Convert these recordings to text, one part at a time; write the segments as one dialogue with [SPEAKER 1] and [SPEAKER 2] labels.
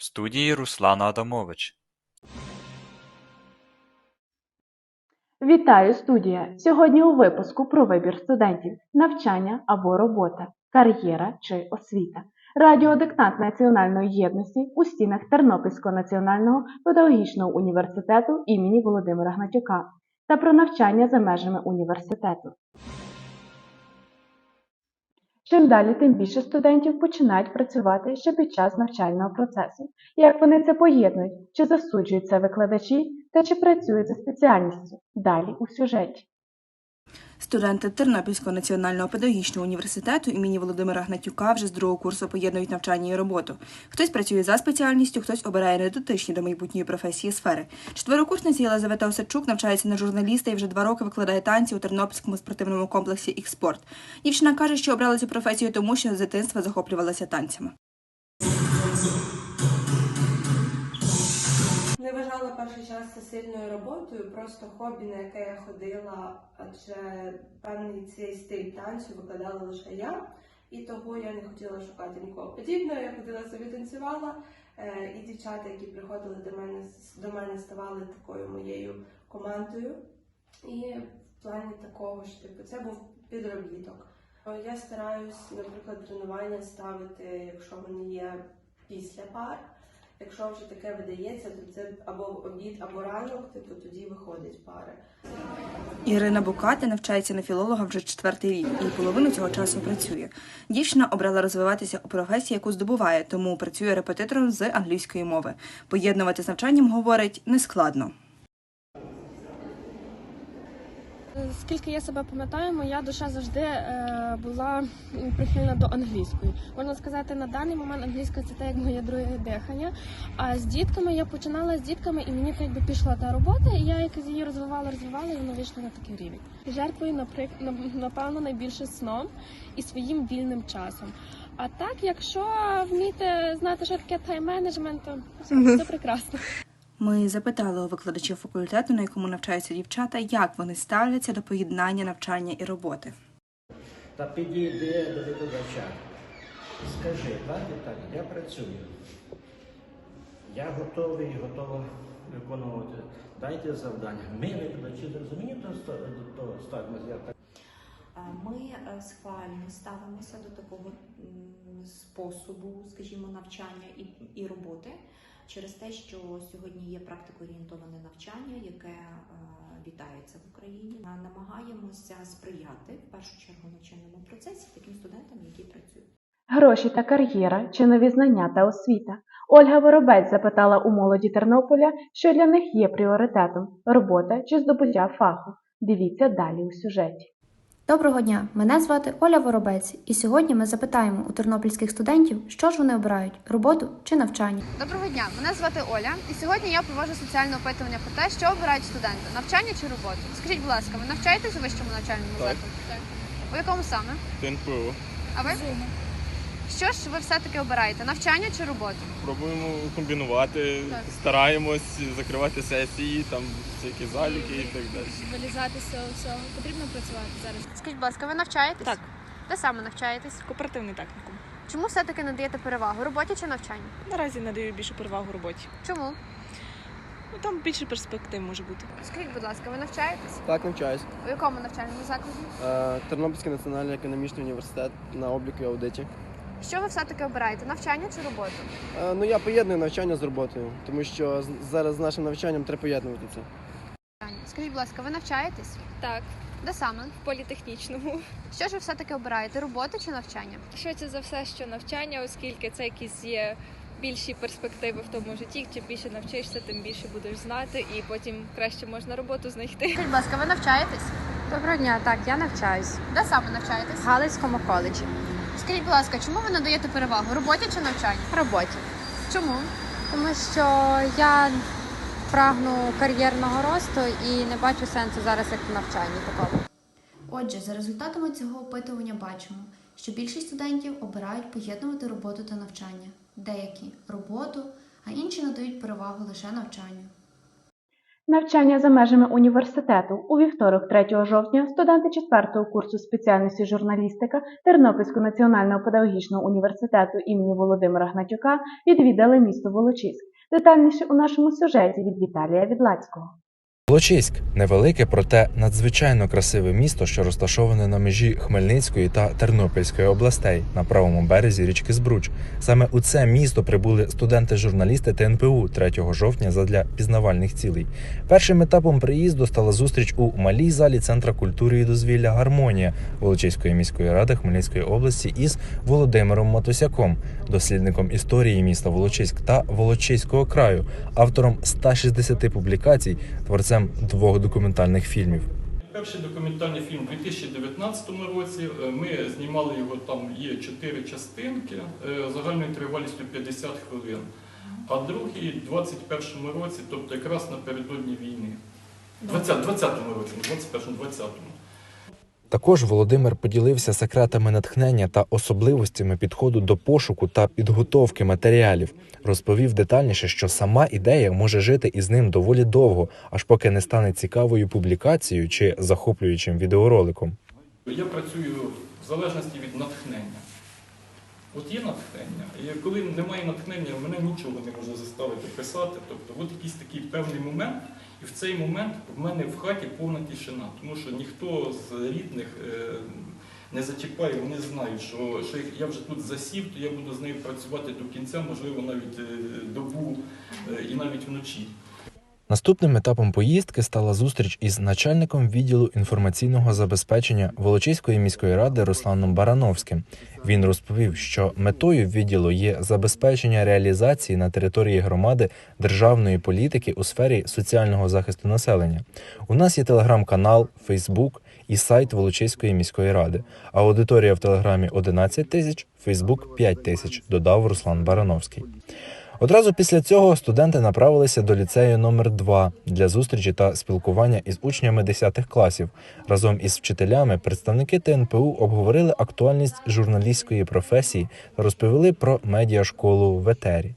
[SPEAKER 1] В студії Руслана Адамович.
[SPEAKER 2] Вітаю, студія! Сьогодні у випуску про вибір студентів, навчання або робота, кар'єра чи освіта. Радіодиктант Національної єдності у стінах Тернопільського національного педагогічного університету імені Володимира Гнатюка та про навчання за межами університету. Чим далі, тим більше студентів починають працювати ще під час навчального процесу. Як вони це поєднують, чи засуджують це викладачі, та чи працюють за спеціальністю? Далі у сюжеті.
[SPEAKER 3] Студенти Тернопільського національного педагогічного університету імені Володимира Гнатюка вже з другого курсу поєднують навчання і роботу. Хтось працює за спеціальністю, хтось обирає недотичні до майбутньої професії сфери. Четверокурсниця Єлизавета Осадчук навчається на журналіста і вже два роки викладає танці у Тернопільському спортивному комплексі «Ікспорт». Дівчина каже, що обрала цю професію тому, що з дитинства захоплювалася танцями.
[SPEAKER 4] Не вважала перший час це сильною роботою, просто хобі, на яке я ходила, адже певний цей стиль танцю викладала лише я, і того я не хотіла шукати нікого подібного. Я ходила собі танцювала, е, і дівчата, які приходили до мене, до мене ставали такою моєю командою. І в плані такого ж, типу, це був підробіток. Я стараюсь, наприклад, тренування ставити, якщо вони є після пар. Якщо вже таке видається, то це або обід, або ранок, то тоді виходить пари.
[SPEAKER 3] Ірина Букати навчається на філолога вже четвертий рік і половину цього часу працює. Дівчина обрала розвиватися у професії, яку здобуває, тому працює репетитором з англійської мови. Поєднувати з навчанням, говорить, нескладно.
[SPEAKER 5] Скільки я себе пам'ятаю, моя душа завжди е, була прихильна до англійської. Можна сказати, на даний момент англійська це те, як моє друге дихання. А з дітками я починала з дітками, і мені якби пішла та робота, і я якось її розвивала, розвивала, і воно вийшло на такий рівень. Жертвую, наприк- на- напевно, найбільше сном і своїм вільним часом. А так, якщо вміти знати, що таке тайм-менеджмент, то все, все прекрасно.
[SPEAKER 3] Ми запитали у викладачів факультету, на якому навчаються дівчата, як вони ставляться до поєднання навчання і роботи.
[SPEAKER 6] Та підійди до викладача. Скажи, так і так, я працюю. Я готовий, готова виконувати. Дайте завдання. Ми викладачі зрозумієте до того ставимося. Я так.
[SPEAKER 7] Ми е, схвально ставимося до такого способу, скажімо, навчання і, і роботи через те, що сьогодні є практикоорієнтоване навчання, яке е, вітається в Україні. Намагаємося сприяти в першу чергу навчальному процесі таким студентам, які працюють.
[SPEAKER 2] Гроші та кар'єра чи нові знання та освіта. Ольга Воробець запитала у молоді Тернополя, що для них є пріоритетом робота чи здобуття фаху. Дивіться далі у сюжеті.
[SPEAKER 8] Доброго дня! Мене звати Оля Воробець, і сьогодні ми запитаємо у тернопільських студентів, що ж вони обирають роботу чи навчання.
[SPEAKER 9] Доброго дня, мене звати Оля, і сьогодні я проводжу соціальне опитування про те, що обирають студенти навчання чи роботу. Скажіть, будь ласка, ви навчаєтесь у вищому навчальному
[SPEAKER 10] Так.
[SPEAKER 9] У якому саме?
[SPEAKER 10] ТНПО.
[SPEAKER 9] А ви? Що ж ви все-таки обираєте? Навчання чи роботу?
[SPEAKER 10] Пробуємо комбінувати,
[SPEAKER 9] Так.
[SPEAKER 10] стараємось закривати сесії, там всякі заліки і так далі.
[SPEAKER 5] Вилізати з цього всього потрібно працювати зараз.
[SPEAKER 9] Скажіть, будь ласка, ви навчаєтесь?
[SPEAKER 5] Так.
[SPEAKER 9] Де саме навчаєтесь?
[SPEAKER 5] Кооперативний технікум.
[SPEAKER 9] Чому все-таки надаєте перевагу роботі чи навчанню?
[SPEAKER 5] Наразі надаю більшу перевагу роботі.
[SPEAKER 9] Чому?
[SPEAKER 5] Ну там більше перспектив може бути.
[SPEAKER 9] Скажіть, будь ласка, ви навчаєтесь?
[SPEAKER 11] Так, навчаюсь.
[SPEAKER 9] У якому навчальному закладі?
[SPEAKER 11] Е, Тернопільський національний економічний університет на обліку і аудиті.
[SPEAKER 9] Що ви все-таки обираєте? Навчання чи роботу?
[SPEAKER 11] Е, Ну я поєдную навчання з роботою, тому що з- зараз з нашим навчанням треба поєднувати це.
[SPEAKER 9] Скажіть, будь ласка, ви навчаєтесь?
[SPEAKER 5] Так,
[SPEAKER 9] Де саме?
[SPEAKER 5] в політехнічному.
[SPEAKER 9] Що ж ви все-таки обираєте? Роботу чи навчання?
[SPEAKER 5] Швидше за все, що навчання, оскільки це якісь є більші перспективи в тому житті. Чим більше навчишся, тим більше будеш знати, і потім краще можна роботу знайти.
[SPEAKER 9] Скажіть, будь ласка, ви навчаєтесь?
[SPEAKER 12] Доброго дня, так, я навчаюсь
[SPEAKER 9] Де саме навчаєтесь?
[SPEAKER 12] в Галицькому коледжі.
[SPEAKER 9] Скажіть, будь ласка, чому ви надаєте перевагу? Роботі чи навчанню?
[SPEAKER 12] Роботі.
[SPEAKER 9] Чому?
[SPEAKER 12] Тому що я прагну кар'єрного росту і не бачу сенсу зараз як в навчанні такому.
[SPEAKER 8] Отже, за результатами цього опитування бачимо, що більшість студентів обирають поєднувати роботу та навчання, деякі роботу, а інші надають перевагу лише навчанню.
[SPEAKER 2] Навчання за межами університету у вівторок, 3 жовтня, студенти 4-го курсу спеціальності журналістика Тернопільського національного педагогічного університету імені Володимира Гнатюка відвідали місто Волочиськ. Детальніше у нашому сюжеті від Віталія Відлацького.
[SPEAKER 13] Волочиськ невелике, проте надзвичайно красиве місто, що розташоване на межі Хмельницької та Тернопільської областей на правому березі річки Збруч. Саме у це місто прибули студенти-журналісти ТНПУ 3 жовтня задля пізнавальних цілей. Першим етапом приїзду стала зустріч у малій залі Центра культури і дозвілля Гармонія Волочиської міської ради Хмельницької області із Володимиром Матусяком, дослідником історії міста Волочиськ та Волочиського краю, автором 160 публікацій, творцем двох документальних фільмів.
[SPEAKER 14] Перший документальний фільм у 2019 році. Е, Ми знімали його там є чотири частинки е, загальною тривалістю 50 хвилин. А другий у 2021 році, тобто якраз напередодні війни. 20, 20-му році, 21-му, 20-му.
[SPEAKER 13] Також Володимир поділився секретами натхнення та особливостями підходу до пошуку та підготовки матеріалів. Розповів детальніше, що сама ідея може жити із ним доволі довго, аж поки не стане цікавою публікацією чи захоплюючим відеороликом.
[SPEAKER 14] Я працюю в залежності від натхнення. От є натхнення, і коли немає натхнення, мене нічого не може заставити писати. Тобто, от якийсь такий певний момент, і в цей момент в мене в хаті повна тишина, тому що ніхто з рідних е, не зачіпає, вони знають, що, що я вже тут засів, то я буду з нею працювати до кінця, можливо, навіть е, добу е, і навіть вночі.
[SPEAKER 13] Наступним етапом поїздки стала зустріч із начальником відділу інформаційного забезпечення Волочиської міської ради Русланом Барановським. Він розповів, що метою відділу є забезпечення реалізації на території громади державної політики у сфері соціального захисту населення. У нас є телеграм-канал, Фейсбук і сайт Волочиської міської ради. Аудиторія в телеграмі 11 тисяч, Фейсбук 5 тисяч, додав Руслан Барановський. Одразу після цього студенти направилися до ліцею номер 2 для зустрічі та спілкування із учнями 10 класів. Разом із вчителями представники ТНПУ обговорили актуальність журналістської професії та розповіли про медіашколу в етері.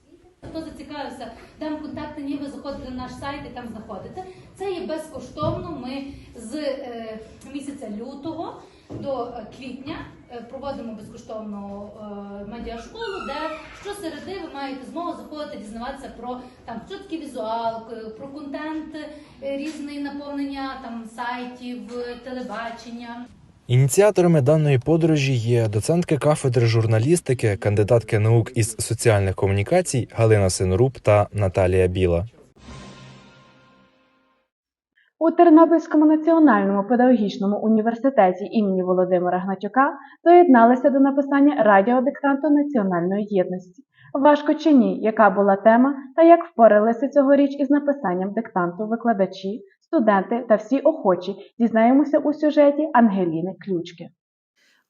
[SPEAKER 15] Хто зацікавився, дам контакти, ніби заходите на наш сайт і там знаходите. Це є безкоштовно. Ми з е, місяця лютого до е, квітня е, проводимо безкоштовну е, медіашколу, де щосереди ви маєте змогу заходити, дізнаватися про там таке візуал, про контент різний наповнення там сайтів, телебачення.
[SPEAKER 13] Ініціаторами даної подорожі є доцентки кафедри журналістики, кандидатки наук із соціальних комунікацій Галина Синоруб та Наталія Біла.
[SPEAKER 2] У Тернопільському національному педагогічному університеті імені Володимира Гнатюка доєдналися до написання радіодиктанту національної єдності. Важко чи ні, яка була тема та як впоралися цьогоріч із написанням диктанту викладачі, студенти та всі охочі, дізнаємося у сюжеті Ангеліни Ключки.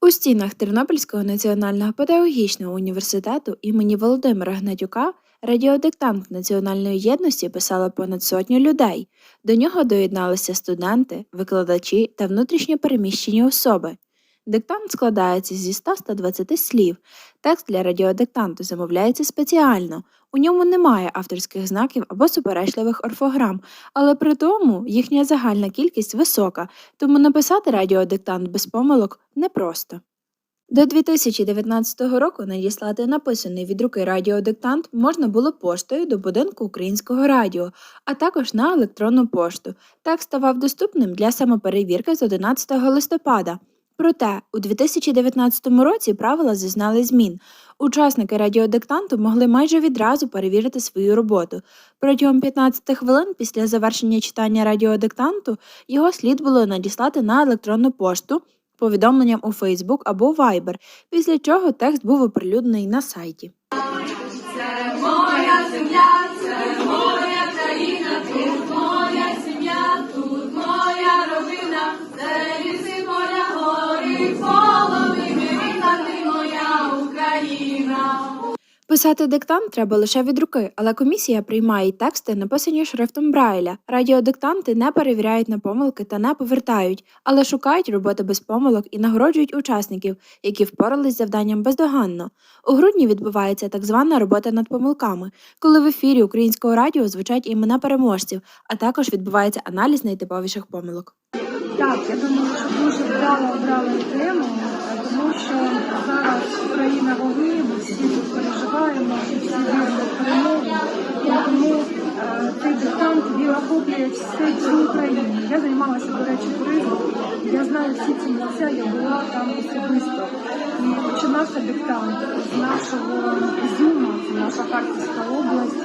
[SPEAKER 16] У стінах Тернопільського національного педагогічного університету імені Володимира Гнатюка радіодиктант національної єдності писали понад сотню людей. До нього доєдналися студенти, викладачі та внутрішньо переміщені особи. Диктант складається зі 100-120 слів. Текст для радіодиктанту замовляється спеціально. У ньому немає авторських знаків або суперечливих орфограм, але при тому їхня загальна кількість висока, тому написати радіодиктант без помилок непросто. До 2019 року надіслати написаний від руки радіодиктант можна було поштою до будинку українського радіо, а також на електронну пошту. Текст ставав доступним для самоперевірки з 11 листопада. Проте у 2019 році правила зазнали змін. Учасники радіодиктанту могли майже відразу перевірити свою роботу. Протягом 15 хвилин після завершення читання радіодиктанту його слід було надіслати на електронну пошту повідомленням у Facebook або Viber, після чого текст був оприлюднений на сайті. Писати диктант треба лише від руки, але комісія приймає й тексти, написані шрифтом Брайля. Радіодиктанти не перевіряють на помилки та не повертають, але шукають роботи без помилок і нагороджують учасників, які впорались з завданням бездоганно. У грудні відбувається так звана робота над помилками, коли в ефірі українського радіо звучать імена переможців, а також відбувається аналіз найтиповіших помилок.
[SPEAKER 17] Так, я думаю, що дуже вдало обрали тему, тому що зараз Україна в переживаємо, перемогу. Тому е, цей диктант він охоплює всю Україну. Я займалася, до речі, туризмом. Я знаю всі ці місця, я була там особисто. І починався диктант з нашого Ізюма, це наша Харківська область.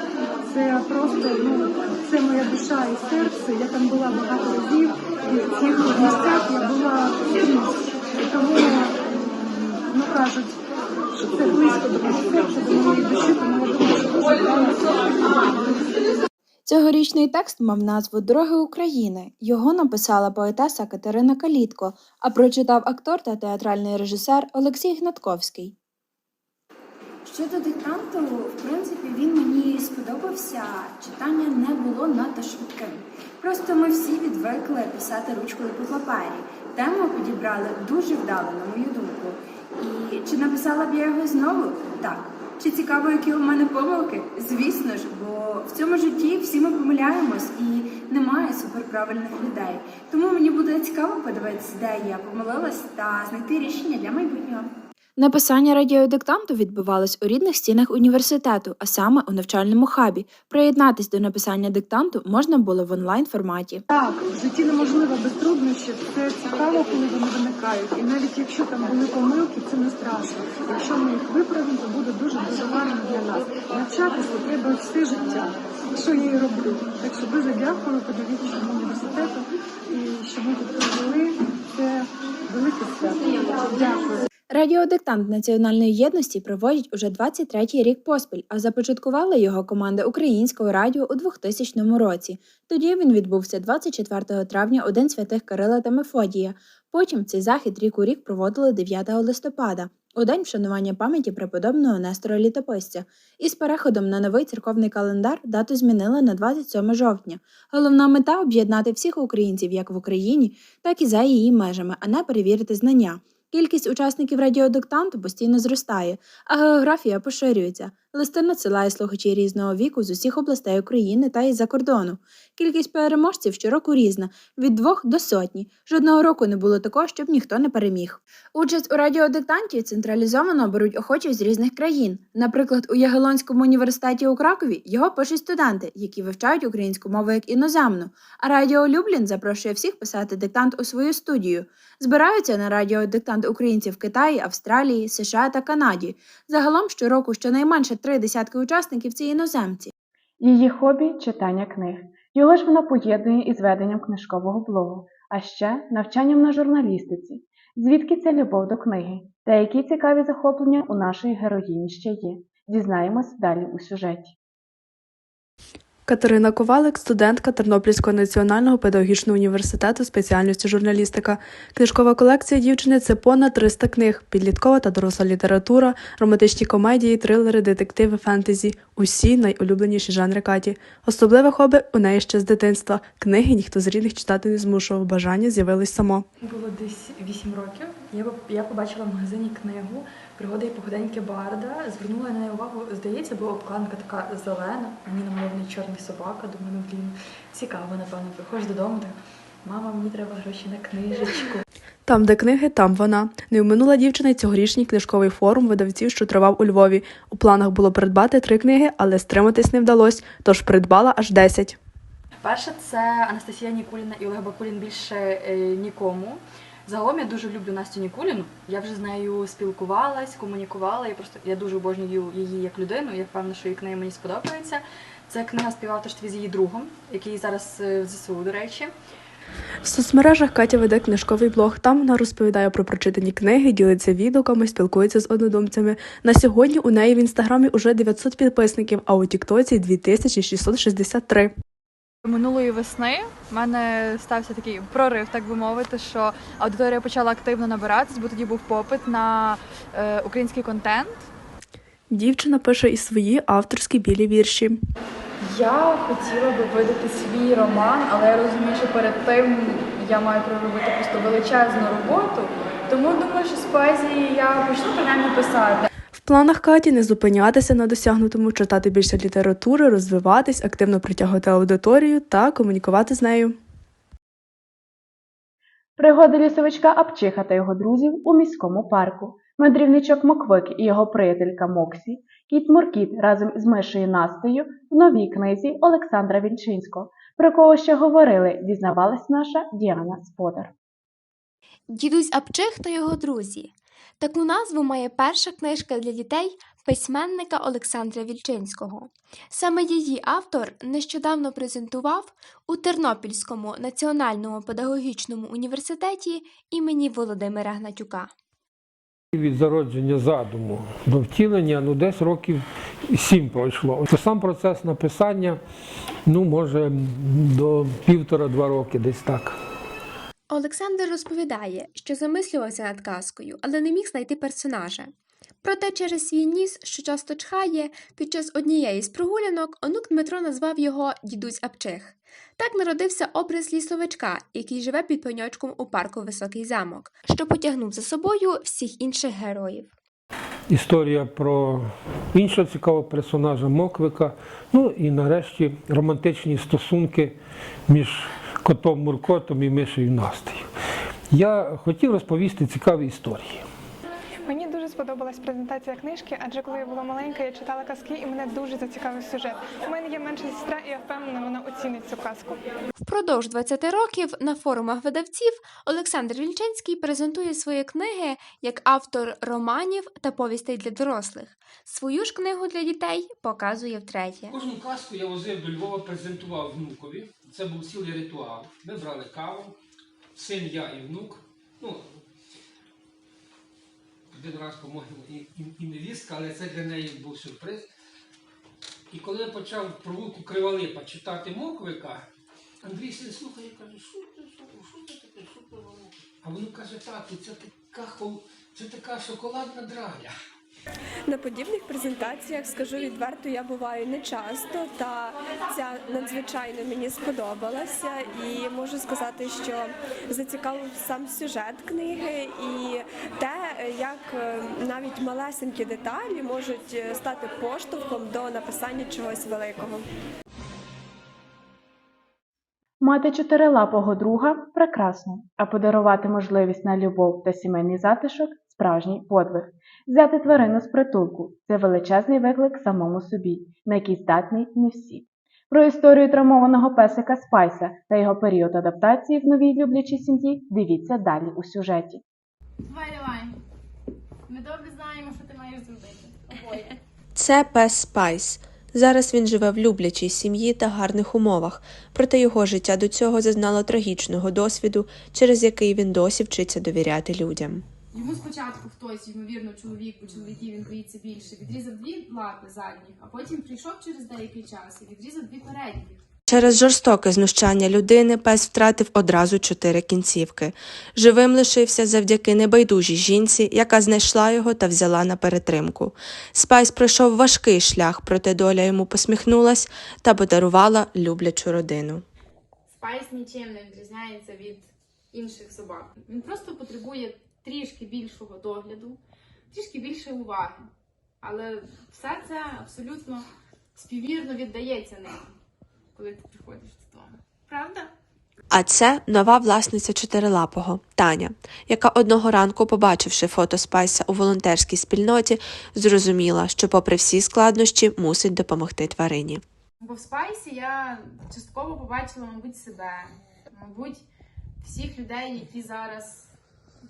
[SPEAKER 17] Це просто ну це моя душа і серце. Я там була багато разів, і в цих місцях я була тому ну кажуть,
[SPEAKER 16] Цьогорічний текст мав назву Дороги України. Його написала поетеса Катерина Калітко, а прочитав актор та театральний режисер Олексій Гнатковський.
[SPEAKER 18] Щодо диктанту, в принципі, він мені сподобався. Читання не було надто швидким. Просто ми всі відвикли писати ручкою по папері. Тему підібрали дуже вдало, на мою думку. І чи написала б я його знову? Так. Чи цікаво, які у мене помилки? Звісно ж, бо в цьому житті всі ми помиляємось і немає суперправильних людей. Тому мені буде цікаво подивитися, де я помилилась та знайти рішення для майбутнього.
[SPEAKER 16] Написання радіодиктанту відбувалось у рідних стінах університету, а саме у навчальному хабі. Приєднатись до написання диктанту можна було в онлайн форматі.
[SPEAKER 17] Так, в житті неможливо без труднощів. Це цікаво, коли вони виникають. І навіть якщо там були помилки, це не страшно. Якщо ми їх виправимо, то буде дуже дуже гарно для нас. Навчатися треба все життя, що я і роблю. Так що дуже дякую педагогічному університету і що ми тут провели. Це велике свято. Дякую.
[SPEAKER 16] Радіодиктант національної єдності проводять уже 23-й рік поспіль, а започаткувала його команда Українського радіо у 2000 році. Тоді він відбувся 24 травня у День святих Кирила та Мефодія. Потім цей захід рік у рік проводили 9 листопада, у день вшанування пам'яті преподобного Нестора Літописця. Із переходом на новий церковний календар дату змінили на 27 жовтня. Головна мета об'єднати всіх українців як в Україні, так і за її межами, а не перевірити знання. Кількість учасників радіодиктанту постійно зростає, а географія поширюється. Листи надсилає слухачі різного віку з усіх областей України та із-за кордону. Кількість переможців щороку різна від двох до сотні. Жодного року не було такого, щоб ніхто не переміг. Участь у радіодиктанті централізовано беруть охочі з різних країн. Наприклад, у Ягелонському університеті у Кракові його пишуть студенти, які вивчають українську мову як іноземну. А Радіо Люблін запрошує всіх писати диктант у свою студію. Збираються на радіодиктант українці в Китаї, Австралії, США та Канаді. Загалом щороку щонайменше три десятки учасників це іноземці.
[SPEAKER 2] Її хобі читання книг. Його ж вона поєднує із веденням книжкового блогу, а ще навчанням на журналістиці. Звідки ця любов до книги? Та які цікаві захоплення у нашої героїні ще є? Дізнаємось далі у сюжеті.
[SPEAKER 19] Катерина Ковалик, студентка Тернопільського національного педагогічного університету спеціальності журналістика. Книжкова колекція дівчини це понад 300 книг, підліткова та доросла література, романтичні комедії, трилери, детективи, фентезі усі найулюбленіші жанри Каті. Особливе хобі у неї ще з дитинства. Книги ніхто з рідних читати не змушував. Бажання з'явилось само.
[SPEAKER 20] Було десь 8 років. Я, я побачила в магазині книгу Пригоди і походеньки Барда. Звернула на неї увагу, здається, була обкладинка така зелена, мені намальований чорний собака. Думаю, ну блін, цікаво, напевно. Приходжу додому, так мама, мені треба гроші на книжечку.
[SPEAKER 19] Там, де книги, там вона. Не вминула дівчина й цьогорічний книжковий форум видавців, що тривав у Львові. У планах було придбати три книги, але стриматись не вдалося, тож придбала аж 10.
[SPEAKER 20] Перше це Анастасія Нікуліна і Олег Бакулін більше е, нікому. Загалом я дуже люблю Настю Нікуліну. Я вже з нею спілкувалась, комунікувала. Я просто я дуже обожнюю її як людину. Я впевнена, що її книга мені сподобається. Це книга співавторстві з її другом, який зараз е, в ЗСУ, до речі.
[SPEAKER 19] В соцмережах Катя веде книжковий блог. Там вона розповідає про прочитані книги, ділиться відгуками, спілкується з однодумцями. На сьогодні у неї в інстаграмі уже 900 підписників, а у Тіктоці 2663.
[SPEAKER 21] Минулої весни в мене стався такий прорив, так би мовити, що аудиторія почала активно набиратись, бо тоді був попит на е, український контент.
[SPEAKER 19] Дівчина пише і свої авторські білі вірші.
[SPEAKER 21] Я хотіла би видати свій роман, але я розумію, що перед тим я маю проробити просто величезну роботу. Тому думаю, що з поезії я почну принаймні писати.
[SPEAKER 19] В планах Каті не зупинятися на досягнутому, читати більше літератури, розвиватись, активно притягувати аудиторію та комунікувати з нею.
[SPEAKER 2] Пригоди лісовичка Апчиха та його друзів у міському парку. Мандрівничок Моквик і його приятелька Моксі, кіт Муркіт разом із мишею Настею в новій книзі Олександра Вільчинського. Про кого ще говорили, дізнавалась наша Діана Сподар.
[SPEAKER 22] Дідусь Апчих та його друзі. Таку назву має перша книжка для дітей письменника Олександра Вільчинського. Саме її автор нещодавно презентував у Тернопільському національному педагогічному університеті імені Володимира Гнатюка.
[SPEAKER 23] Від зародження задуму до втілення ну десь років сім пройшло. Сам процес написання, ну може до півтора-два роки, десь так.
[SPEAKER 22] Олександр розповідає, що замислювався над казкою, але не міг знайти персонажа. Проте через свій ніс, що часто чхає, під час однієї з прогулянок онук Дмитро назвав його дідусь Апчих. Так народився образ лісовичка, який живе під пеньочком у парку Високий замок, що потягнув за собою всіх інших героїв.
[SPEAKER 23] Історія про іншого цікавого персонажа Моквика. Ну і нарешті романтичні стосунки між котом Муркотом і мишею Настею. Я хотів розповісти цікаві історії.
[SPEAKER 24] Сподобалась презентація книжки, адже коли я була маленька, я читала казки і мене дуже зацікавив сюжет. У мене є менша сестра, і я впевнена, вона оцінить цю казку.
[SPEAKER 22] Впродовж 20 років на форумах видавців Олександр Вільчинський презентує свої книги як автор романів та повістей для дорослих. Свою ж книгу для дітей показує втретє.
[SPEAKER 25] Кожну казку я возив до Львова, презентував внукові. Це був цілий ритуал. Ми брали каву, син, я і внук. Ну, один раз, по-моєму, і, невістка, але це для неї був сюрприз. І коли я почав провулку Криволипа читати Моквика, Андрій син слухає і каже, що ти, що, це таке, що ти воно? А воно каже, тату, це така, це така шоколадна драля.
[SPEAKER 26] На подібних презентаціях, скажу відверто, я буваю не часто, та ця надзвичайно мені сподобалася. І можу сказати, що зацікавив сам сюжет книги і те, як е, навіть малесенькі деталі можуть е, стати поштовхом до написання чогось великого.
[SPEAKER 2] Мати чотирилапого друга прекрасно, а подарувати можливість на любов та сімейний затишок справжній подвиг. Взяти тварину з притулку це величезний виклик самому собі, на який здатний не всі. Про історію травмованого песика Спайса та його період адаптації в новій люблячій сім'ї дивіться далі у сюжеті.
[SPEAKER 27] Давай, давай. Ми добре знаємо, що ти маєш зробити. Обоє.
[SPEAKER 28] Це пес Спайс. Зараз він живе в люблячій сім'ї та гарних умовах, проте його життя до цього зазнало трагічного досвіду, через який він досі вчиться довіряти людям.
[SPEAKER 27] Йому спочатку хтось, ймовірно, чоловік, бо чоловіків він боїться більше, відрізав дві лапи задніх, а потім прийшов через деякий час і відрізав дві передніх.
[SPEAKER 28] Через жорстоке знущання людини пес втратив одразу чотири кінцівки. Живим лишився завдяки небайдужій жінці, яка знайшла його та взяла на перетримку. Спайс пройшов важкий шлях, проте доля йому посміхнулась та подарувала люблячу родину.
[SPEAKER 27] Спайс нічим не відрізняється від інших собак. Він просто потребує трішки більшого догляду, трішки більше уваги. Але все це абсолютно співвірно віддається ним, коли ти приходиш додому. Правда?
[SPEAKER 28] А це нова власниця чотирилапого Таня, яка одного ранку, побачивши фото Спайса у волонтерській спільноті, зрозуміла, що, попри всі складнощі, мусить допомогти тварині.
[SPEAKER 27] Бо в спайсі я частково побачила, мабуть, себе, мабуть, всіх людей, які зараз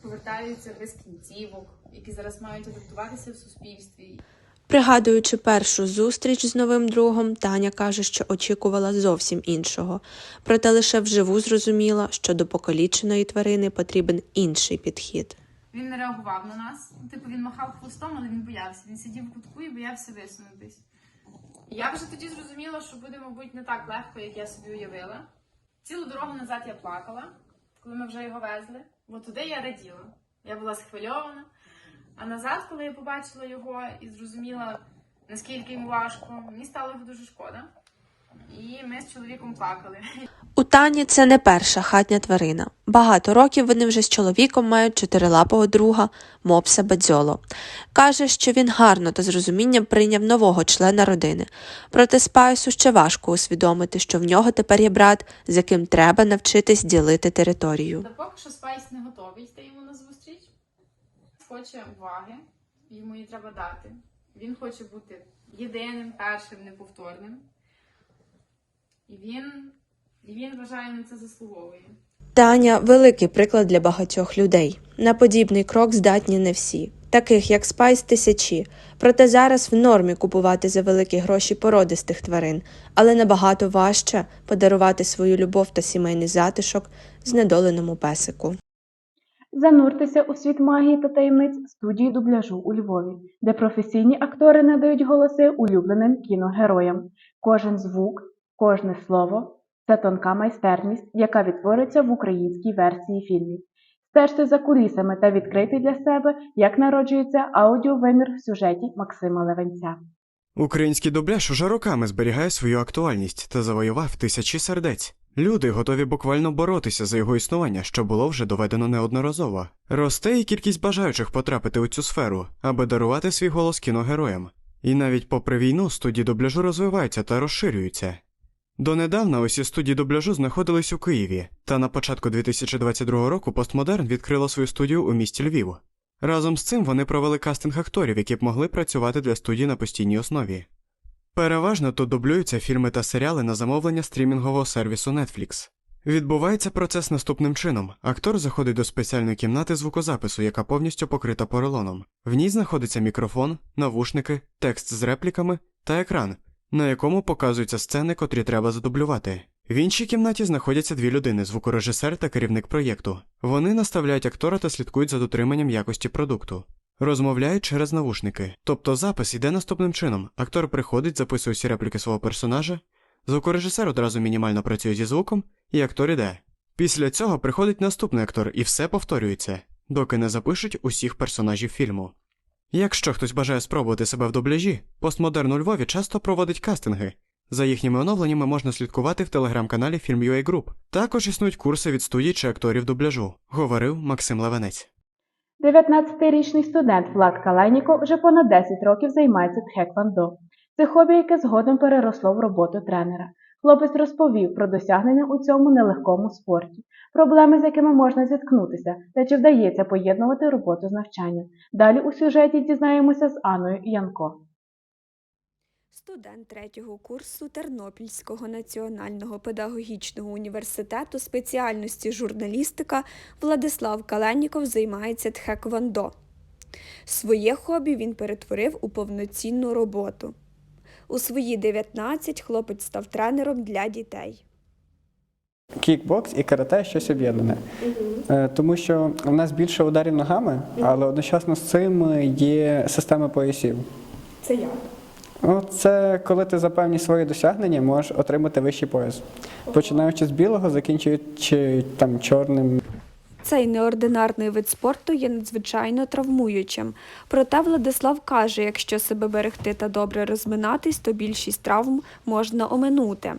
[SPEAKER 27] повертаються без кінцівок, які зараз мають адаптуватися в суспільстві.
[SPEAKER 28] Пригадуючи першу зустріч з новим другом, Таня каже, що очікувала зовсім іншого, проте лише вживу зрозуміла, що до покаліченої тварини потрібен інший підхід.
[SPEAKER 27] Він не реагував на нас. Типу він махав хвостом, але він боявся. Він сидів в кутку і боявся висунутись. Я вже тоді зрозуміла, що буде, мабуть, не так легко, як я собі уявила. Цілу дорогу назад я плакала, коли ми вже його везли. Бо туди я раділа. Я була схвильована. А назад, коли я побачила його і зрозуміла, наскільки йому важко, мені стало його дуже шкода. І ми з чоловіком плакали.
[SPEAKER 28] У Тані це не перша хатня тварина. Багато років вони вже з чоловіком мають чотирилапого друга Мопса Бадзьоло. Каже, що він гарно та з розумінням прийняв нового члена родини. Проте Спайсу ще важко усвідомити, що в нього тепер є брат, з яким треба навчитись ділити територію.
[SPEAKER 27] Та поки що Спайс не готовий йти йому на зустріч. Хоче уваги, йому її треба дати. Він хоче бути єдиним, першим, неповторним. І він, і він вважає на це заслуговує.
[SPEAKER 28] Таня великий приклад для багатьох людей. На подібний крок здатні не всі, таких як Спайс тисячі. Проте зараз в нормі купувати за великі гроші породистих тварин, але набагато важче подарувати свою любов та сімейний затишок знедоленому песику.
[SPEAKER 2] Зануртеся у світ магії та таємниць студії дубляжу у Львові, де професійні актори надають голоси улюбленим кіногероям. Кожен звук, кожне слово це тонка майстерність, яка відтвориться в українській версії фільмів. Стежте за кулісами та відкрийте для себе, як народжується аудіовимір в сюжеті Максима Левенця.
[SPEAKER 29] Український дубляж уже роками зберігає свою актуальність та завоював тисячі сердець. Люди готові буквально боротися за його існування, що було вже доведено неодноразово. Росте і кількість бажаючих потрапити у цю сферу, аби дарувати свій голос кіногероям. І навіть попри війну студії дубляжу розвиваються та розширюються. Донедавна усі студії дубляжу знаходились у Києві, та на початку 2022 року Постмодерн відкрила свою студію у місті Львів. Разом з цим вони провели кастинг акторів, які б могли працювати для студії на постійній основі. Переважно тут дублюються фільми та серіали на замовлення стрімінгового сервісу Netflix. Відбувається процес наступним чином: актор заходить до спеціальної кімнати звукозапису, яка повністю покрита поролоном. В ній знаходиться мікрофон, навушники, текст з репліками та екран, на якому показуються сцени, котрі треба задублювати. В іншій кімнаті знаходяться дві людини: звукорежисер та керівник проєкту. Вони наставляють актора та слідкують за дотриманням якості продукту. Розмовляють через навушники. Тобто запис йде наступним чином: актор приходить, записує всі репліки свого персонажа, звукорежисер одразу мінімально працює зі звуком, і актор іде. Після цього приходить наступний актор, і все повторюється, доки не запишуть усіх персонажів фільму. Якщо хтось бажає спробувати себе в дубляжі, постмодерн у Львові часто проводить кастинги. За їхніми оновленнями можна слідкувати в телеграм-каналі Film.ua Group. Також існують курси від студій чи акторів дубляжу, говорив Максим Левенець.
[SPEAKER 2] 19-річний студент Влад Калайніко вже понад 10 років займається тхеквондо. Це хобі, яке згодом переросло в роботу тренера. Хлопець розповів про досягнення у цьому нелегкому спорті, проблеми, з якими можна зіткнутися, та чи вдається поєднувати роботу з навчанням. Далі у сюжеті дізнаємося з Анною Янко.
[SPEAKER 30] Студент третього курсу Тернопільського національного педагогічного університету спеціальності журналістика Владислав Каленніков займається тхеквондо. Своє хобі він перетворив у повноцінну роботу. У свої 19 хлопець став тренером для дітей.
[SPEAKER 31] Кікбокс і карате щось об'єднане. Е, Тому що у нас більше ударів ногами, але одночасно з цим є система поясів.
[SPEAKER 30] Це як?
[SPEAKER 31] Ну, Це коли ти за певні свої досягнення можеш отримати вищий пояс. Починаючи з білого, закінчуючи там чорним.
[SPEAKER 30] Цей неординарний вид спорту є надзвичайно травмуючим. Проте Владислав каже, якщо себе берегти та добре розминатись, то більшість травм можна оминути.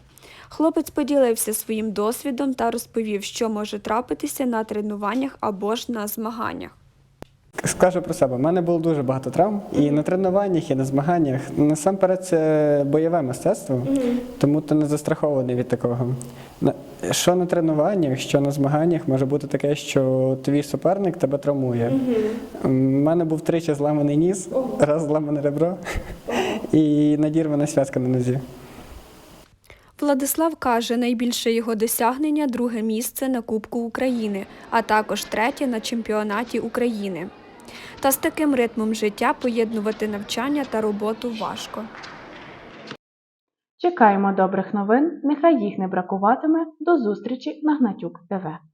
[SPEAKER 30] Хлопець поділився своїм досвідом та розповів, що може трапитися на тренуваннях або ж на змаганнях.
[SPEAKER 31] Скажу про себе, в мене було дуже багато травм і на тренуваннях, і на змаганнях. Насамперед, це бойове мистецтво, тому ти не застрахований від такого. Що на тренуваннях, що на змаганнях може бути таке, що твій суперник тебе травмує. У мене був тричі зламаний ніс, раз зламане ребро і надірвана зв'язка на нозі.
[SPEAKER 30] Владислав каже, найбільше його досягнення друге місце на Кубку України, а також третє на чемпіонаті України. Та з таким ритмом життя поєднувати навчання та роботу важко.
[SPEAKER 2] Чекаємо добрих новин. Нехай їх не бракуватиме. До зустрічі на Гнатюк ТВ.